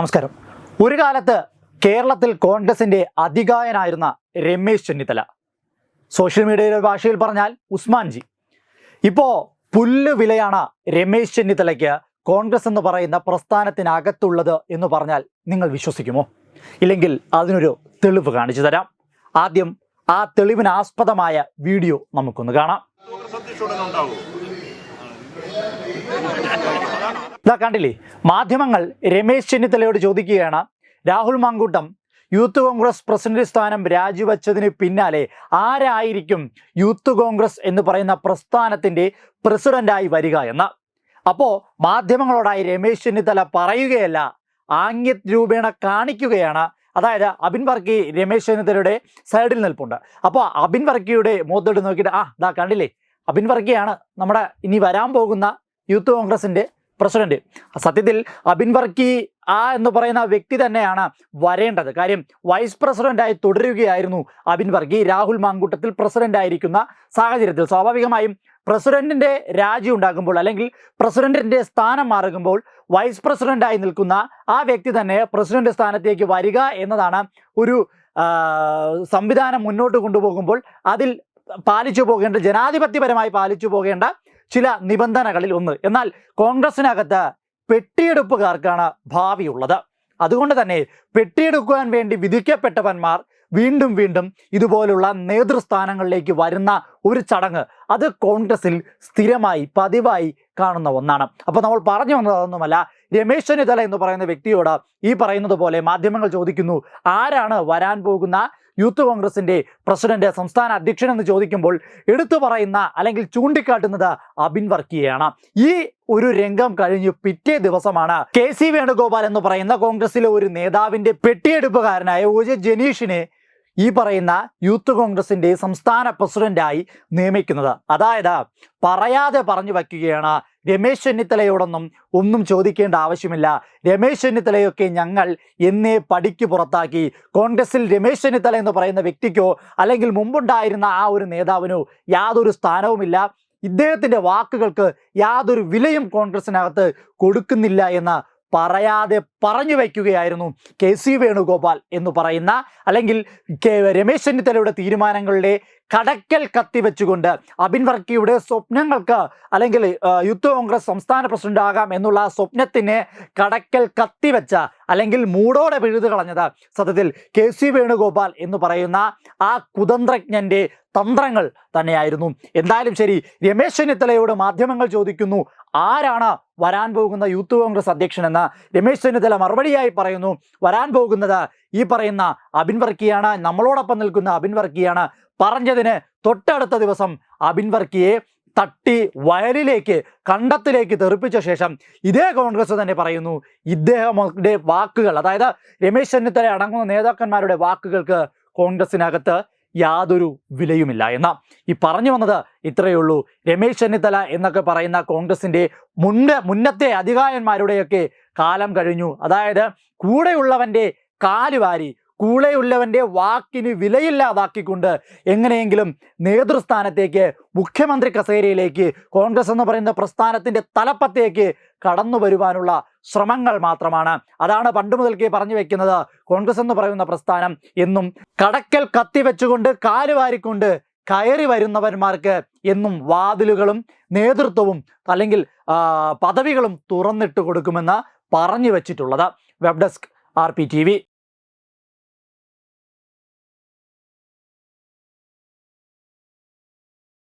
നമസ്കാരം. ഒരു കാലത്ത് കേരളത്തിൽ കോൺഗ്രസിന്റെ അധികായനായിരുന്ന രമേശ് ചെന്നിത്തല. സോഷ്യൽ മീഡിയയിലെ ഭാഷയിൽ പറഞ്ഞാൽ ഉസ്മാൻജി. ഇപ്പോ പുല്ല് വിലയാണ് രമേശ് ചെന്നിത്തലയ്ക്ക് കോൺഗ്രസ് എന്ന് പറയുന്ന പ്രസ്ഥാനത്തിനകത്തുള്ളത് എന്ന് പറഞ്ഞാൽ നിങ്ങൾ വിശ്വസിക്കുമോ? ഇല്ലെങ്കിൽ അതിനൊരു തെളിവ് കാണിച്ചു തരാം. ആദ്യം ആ തെളിവിനാസ്പദമായ വീഡിയോ നമുക്കൊന്ന് കാണാം. ഇതാ കണ്ടില്ലേ? മാധ്യമങ്ങൾ രമേശ് ചെന്നിത്തലയോട് ചോദിക്കുകയാണ്. രാഹുൽ മാങ്കൂട്ടം യൂത്ത് കോൺഗ്രസ് പ്രസിഡന്റ് സ്ഥാനം രാജിവെച്ചതിന് പിന്നാലെ ആരായിരിക്കും യൂത്ത് കോൺഗ്രസ് എന്ന് പറയുന്ന പ്രസ്ഥാനത്തിന്റെ പ്രസിഡന്റായി വരിക എന്ന്. അപ്പോ മാധ്യമങ്ങളോടായി രമേശ് ചെന്നിത്തല പറയുകയല്ല ആംഗ്യ രൂപേണ കാണിക്കുകയാണ്. അതായത് അബിൻ വർക്കി രമേശ് ചെന്നിത്തലയുടെ സൈഡിൽ നിൽപ്പുണ്ട്. അപ്പോൾ അബിൻ വർക്കിയുടെ മുഖത്തോട്ട് നോക്കിയിട്ട് ആ ഇതാ കണ്ടില്ലേ? അബിൻ വർക്കിയാണ് നമ്മുടെ ഇനി വരാൻ പോകുന്ന യൂത്ത് കോൺഗ്രസിന്റെ പ്രസിഡന്റ്. സത്യത്തിൽ അബിൻ വർക്കി ആ എന്ന് പറയുന്ന വ്യക്തി തന്നെയാണ് വരേണ്ടത്. കാര്യം വൈസ് പ്രസിഡന്റായി തുടരുകയായിരുന്നു അബിൻ വർഗി രാഹുൽ മാങ്കൂട്ടത്തിൽ പ്രസിഡന്റ് ആയിരിക്കുന്ന സാഹചര്യത്തിൽ സ്വാഭാവികമായും പ്രസിഡന്റിന്റെ രാജി ഉണ്ടാകുമ്പോൾ അല്ലെങ്കിൽ പ്രസിഡന്റിന്റെ സ്ഥാനം മാറുമ്പോൾ വൈസ് പ്രസിഡന്റായി നിൽക്കുന്ന ആ വ്യക്തി തന്നെ പ്രസിഡന്റ് സ്ഥാനത്തേക്ക് വരിക എന്നതാണ് ഒരു സംവിധാനം മുന്നോട്ട് കൊണ്ടുപോകുമ്പോൾ അതിൽ പാലിച്ചു പോകേണ്ട ജനാധിപത്യപരമായി പാലിച്ചു പോകേണ്ട ചില നിബന്ധനകളിൽ ഒന്ന്. എന്നാൽ കോൺഗ്രസിനകത്ത് പെട്ടിയെടുപ്പുകാർക്കാണ് ഭാവിയുള്ളത്. അതുകൊണ്ട് തന്നെ പെട്ടിയെടുക്കുവാൻ വേണ്ടി വിധിക്കപ്പെട്ടവന്മാർ വീണ്ടും വീണ്ടും ഇതുപോലുള്ള നേതൃസ്ഥാനങ്ങളിലേക്ക് വരുന്ന ഒരു ചടങ്ങ് അത് കോൺഗ്രസിൽ സ്ഥിരമായി പതിവായി കാണുന്ന ഒന്നാണ്. അപ്പോൾ നമ്മൾ പറഞ്ഞു വന്നത് അതൊന്നുമല്ല രമേശ് ചെന്നിത്തല എന്ന് പറയുന്ന വ്യക്തിയോട് ഈ പറയുന്നത് പോലെ മാധ്യമങ്ങൾ ചോദിക്കുന്നു ആരാണ് വരാൻ പോകുന്ന യൂത്ത് കോൺഗ്രസിന്റെ പ്രസിഡന്റ് സംസ്ഥാന അധ്യക്ഷൻ എന്ന് ചോദിക്കുമ്പോൾ എടുത്തു പറയുന്ന അല്ലെങ്കിൽ ചൂണ്ടിക്കാട്ടുന്നത് അബിൻ വർക്കിയാണ് ഈ ഒരു രംഗം കഴിഞ്ഞു പിറ്റേ ദിവസമാണ് കെ സി വേണുഗോപാൽ എന്ന് പറയുന്ന കോൺഗ്രസിലെ ഒരു നേതാവിന്റെ പെട്ടിയെടുപ്പുകാരനായ ഒ ജെ ജനീഷിനെ ഈ പറയുന്ന യൂത്ത് കോൺഗ്രസിന്റെ സംസ്ഥാന പ്രസിഡന്റായി നിയമിക്കുന്നത്. അതായത് പറയാതെ പറഞ്ഞു വയ്ക്കുകയാണ് രമേശ് ചെന്നിത്തലയോടൊന്നും ഒന്നും ചോദിക്കേണ്ട ആവശ്യമില്ല. രമേശ് ചെന്നിത്തലയൊക്കെ ഞങ്ങൾ എന്നേ പടിക്ക് പുറത്താക്കി. കോൺഗ്രസിൽ രമേശ് ചെന്നിത്തല എന്ന് പറയുന്ന വ്യക്തിക്കോ അല്ലെങ്കിൽ മുമ്പുണ്ടായിരുന്ന ആ ഒരു നേതാവിനോ യാതൊരു സ്ഥാനവുമില്ല. ഇദ്ദേഹത്തിന്റെ വാക്കുകൾക്ക് യാതൊരു വിലയും കോൺഗ്രസിനകത്ത് കൊടുക്കുന്നില്ല എന്ന് പറയാതെ പറഞ്ഞു വയ്ക്കുകയായിരുന്നു കെ സി വേണുഗോപാൽ എന്ന് പറയുന്ന അല്ലെങ്കിൽ കെ രമേശ് ചെന്നിത്തലയുടെ തീരുമാനങ്ങളുടെ കടക്കൽ കത്തി വെച്ചുകൊണ്ട് അബിൻ വർക്കിയുടെ സ്വപ്നങ്ങൾക്ക് അല്ലെങ്കിൽ യൂത്ത് കോൺഗ്രസ് സംസ്ഥാന പ്രസിഡന്റ് ആകാം എന്നുള്ള സ്വപ്നത്തിന് കടക്കൽ കത്തിവെച്ച അല്ലെങ്കിൽ മൂടോടെ പിഴുതു കളഞ്ഞത് സത്യത്തിൽ കെ സി വേണുഗോപാൽ എന്ന് പറയുന്ന ആ കുതന്ത്രജ്ഞന്റെ തന്ത്രങ്ങൾ തന്നെയായിരുന്നു. എന്തായാലും ശരി രമേശ് ചെന്നിത്തലയോട് മാധ്യമങ്ങൾ ചോദിക്കുന്നു ആരാണ് വരാൻ പോകുന്ന യൂത്ത് കോൺഗ്രസ് അധ്യക്ഷനെന്ന്? രമേശ് ചെന്നിത്തല മറുപടിയായി പറയുന്നു വരാൻ പോകുന്നത് ഈ പറയുന്ന അബിൻ വർക്കിയാണ് നമ്മളോടൊപ്പം നിൽക്കുന്ന അബിൻ വർക്കിയാണ്. പറഞ്ഞതിന് തൊട്ടടുത്ത ദിവസം അബിൻ വർക്കിയെ തട്ടി വയലിലേക്ക് കണ്ടത്തിലേക്ക് തെറിപ്പിച്ച ശേഷം ഇതേ കോൺഗ്രസ് തന്നെ പറയുന്നു ഇദ്ദേഹത്തിന്റെ വാക്കുകൾ അതായത് രമേശ് ചെന്നിത്തല അടങ്ങുന്ന നേതാക്കന്മാരുടെ വാക്കുകൾക്ക് കോൺഗ്രസിനകത്ത് യാതൊരു വിലയുമില്ല. എന്ന ഈ പറഞ്ഞു വന്നത് ഇത്രയേ ഉള്ളൂ. രമേശ് ചെന്നിത്തല എന്നൊക്കെ പറയുന്ന കോൺഗ്രസിന്റെ മുന്ന മുന്നത്തെ അധികാരന്മാരുടെയൊക്കെ കാലം കഴിഞ്ഞു. അതായത് കൂടെയുള്ളവന്റെ കാലുവാരി കൂടെയുള്ളവന്റെ വാക്കിന് വിലയില്ലാതാക്കിക്കൊണ്ട് എങ്ങനെയെങ്കിലും നേതൃസ്ഥാനത്തേക്ക് മുഖ്യമന്ത്രി കസേരയിലേക്ക് കോൺഗ്രസ് എന്ന് പറയുന്ന പ്രസ്ഥാനത്തിന്റെ തലപ്പത്തേക്ക് കടന്നു വരുവാനുള്ള ശ്രമങ്ങൾ മാത്രമാണ്. അതാണ് പണ്ട് മുതൽക്കേ പറഞ്ഞു വെക്കുന്നത് കോൺഗ്രസ് എന്ന് പറയുന്ന പ്രസ്ഥാനം. എന്നും കടക്കൽ കത്തിവെച്ചുകൊണ്ട് കാലുവാരിക്കൊണ്ട് കയറി വരുന്നവന്മാർക്ക് എന്നും വാതിലുകളും നേതൃത്വവും അല്ലെങ്കിൽ പദവികളും തുറന്നിട്ട് കൊടുക്കുമെന്ന് പറഞ്ഞു വെച്ചിട്ടുള്ളത്. Web desk R P T V.